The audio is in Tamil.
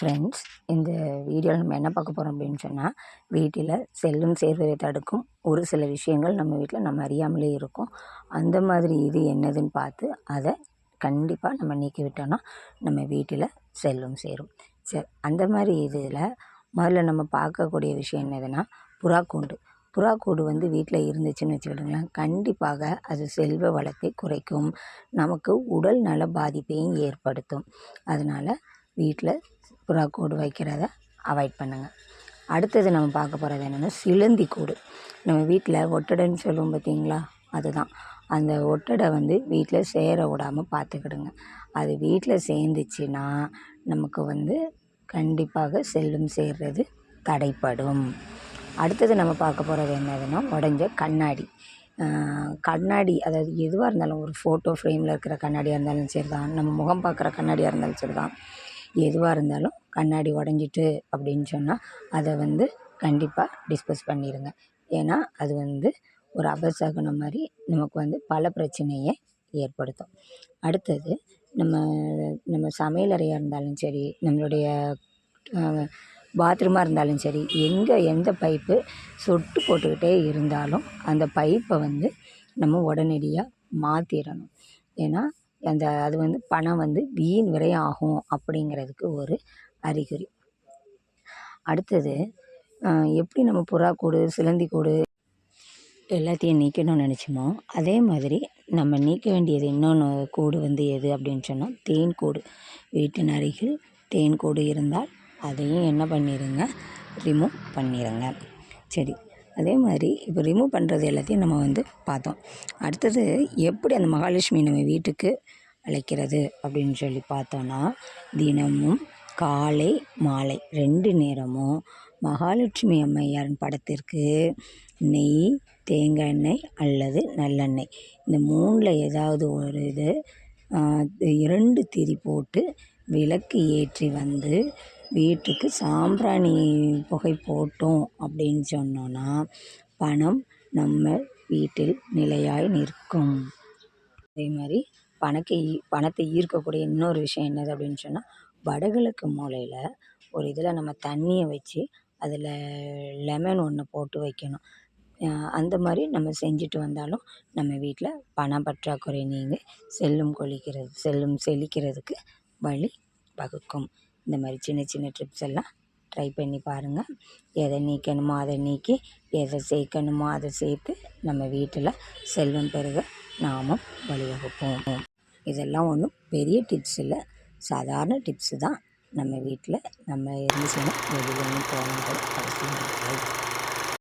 ஃப்ரெண்ட்ஸ் இந்த வீடியோவில் நம்ம என்ன பார்க்க போகிறோம் அப்படின்னு சொன்னால் வீட்டில் செல்லும் சேர்வதை தடுக்கும் ஒரு சில விஷயங்கள் நம்ம வீட்டில் நம்ம அறியாமலே இருக்கும். அந்த மாதிரி இது என்னதுன்னு பார்த்து அதை கண்டிப்பாக நம்ம நீக்கி விட்டோம்னா நம்ம வீட்டில் செல்லும் சேரும். சரி அந்த மாதிரி இதில் முதல்ல நம்ம பார்க்கக்கூடிய விஷயம் என்னதுன்னா புறாக்கூண்டு. புறாக்கூடு வந்து வீட்டில் இருந்துச்சுன்னு வச்சுக்கிடுங்களேன் கண்டிப்பாக அது செல்வ வளத்தை குறைக்கும். நமக்கு உடல் நல பாதிப்பையும் ஏற்படுத்தும். அதனால் வீட்டில் புறாக்கூடு வைக்கிறத அவாய்ட் பண்ணுங்கள் அடுத்தது நம்ம பார்க்க போகிறது என்னென்னா சிலந்தி கூடு. நம்ம வீட்டில் ஒட்டடைன்னு சொல்லுவோம் பார்த்தீங்களா? அதுதான். அந்த ஒட்டடை வந்து வீட்டில் சேர விடாமல் பார்த்துக்கிடுங்க. அது வீட்டில் சேர்ந்துச்சுன்னா நமக்கு வந்து கண்டிப்பாக செல்லும் சேர்றது தடைப்படும். அடுத்தது நம்ம பார்க்க போகிறது என்னதுன்னா உடஞ்ச கண்ணாடி. கண்ணாடி அதாவது எதுவாக இருந்தாலும் ஒரு ஃபோட்டோ ஃப்ரேமில் இருக்கிற கண்ணாடியாக இருந்தாலும் சரி தான் நம்ம முகம் பார்க்குற கண்ணாடியாக இருந்தாலும் சரி தான் எதுவாக இருந்தாலும் கண்ணாடி உடஞ்சிட்டு அப்படின்னு சொன்னால் அதை வந்து கண்டிப்பாக டிஸ்போஸ் பண்ணிடுங்க ஏன்னா அது வந்து ஒரு அபசகுனம் மாதிரி நமக்கு வந்து பல பிரச்சனையை ஏற்படுத்தும். அடுத்தது நம்ம நம்ம சமையலறையாக இருந்தாலும் சரி நம்மளுடைய பாத்ரூமாக இருந்தாலும் சரி எங்கே எந்த பைப்பு சொட்டு போட்டுக்கிட்டே இருந்தாலும் அந்த பைப்பை வந்து நம்ம உடனடியாக மாற்றிடணும் ஏன்னா அந்த அது வந்து பணம் வந்து வீண் விரயம் ஆகும் அப்படிங்கிறதுக்கு ஒரு அறிகுறி. அடுத்தது எப்படி நம்ம புறாக்கூடு சிலந்திக்கூடு எல்லாத்தையும் நீக்கணும்னு நினச்சோமோ அதே மாதிரி நம்ம நீக்க வேண்டியது இன்னொன்று கூடு வந்து எது அப்படின்னு சொன்னால் தேன் கூடு. வீட்டின் அருகில் தேன் கூடு இருந்தால் அதையும் என்ன பண்ணிடுங்க ரிமூவ் பண்ணிடுங்க சரி. அதே மாதிரி இப்போ ரிமூவ் பண்ணுறது எல்லாத்தையும் நம்ம வந்து பார்த்தோம். அடுத்தது எப்படி அந்த மகாலட்சுமி நம்ம வீட்டுக்கு அழைக்கிறது அப்படின்னு சொல்லி பார்த்தோன்னா தினமும் காலை மாலை ரெண்டு நேரமும் மகாலட்சுமி அம்மையாரின் படத்திற்கு நெய் தேங்காய் எண்ணெய் அல்லது நல்லெண்ணெய். இந்த மூணில் ஏதாவது ஒரு இது இரண்டு திரி போட்டு விளக்கு ஏற்றி வந்து வீட்டுக்கு சாம்பிராணி புகை போட்டோம் அப்படின்னு சொன்னோன்னா பணம் நம்ம வீட்டில் நிலையாய் நிற்கும். அதே மாதிரி பணத்தை பணத்தை ஈர்க்கக்கூடிய இன்னொரு விஷயம் என்னது அப்படின்னு சொன்னால் வடகிழக்கு மூலையில் ஒரு இதில் நம்ம தண்ணியை வச்சு அதில் லெமன் ஒன்று போட்டு வைக்கணும். அந்த மாதிரி நம்ம செஞ்சுட்டு வந்தாலும் நம்ம வீட்டில் பண பற்றாக்குறை நீங்கி செல்லும் கொழிக்கிறது செல்லும் செழிக்கிறதுக்கு வழி வகுக்கும். இந்த மாதிரி சின்ன சின்ன ட்ரிப்ஸ் எல்லாம் ட்ரை பண்ணி பாருங்கள் எதை நீக்கணுமோ அதை நீக்கி எதை சேர்க்கணுமோ அதை சேர்த்து நம்ம வீட்டில் செல்வம் பெருக நாமும் வழிவகுப்போம். இதெல்லாம் ஒன்றும் பெரிய டிப்ஸ் இல்லை. சாதாரண டிப்ஸு தான். நம்ம வீட்டில் நம்ம இருந்துச்சுன்னா வெளியில் போகணுன்ற அவசியம் இல்லை.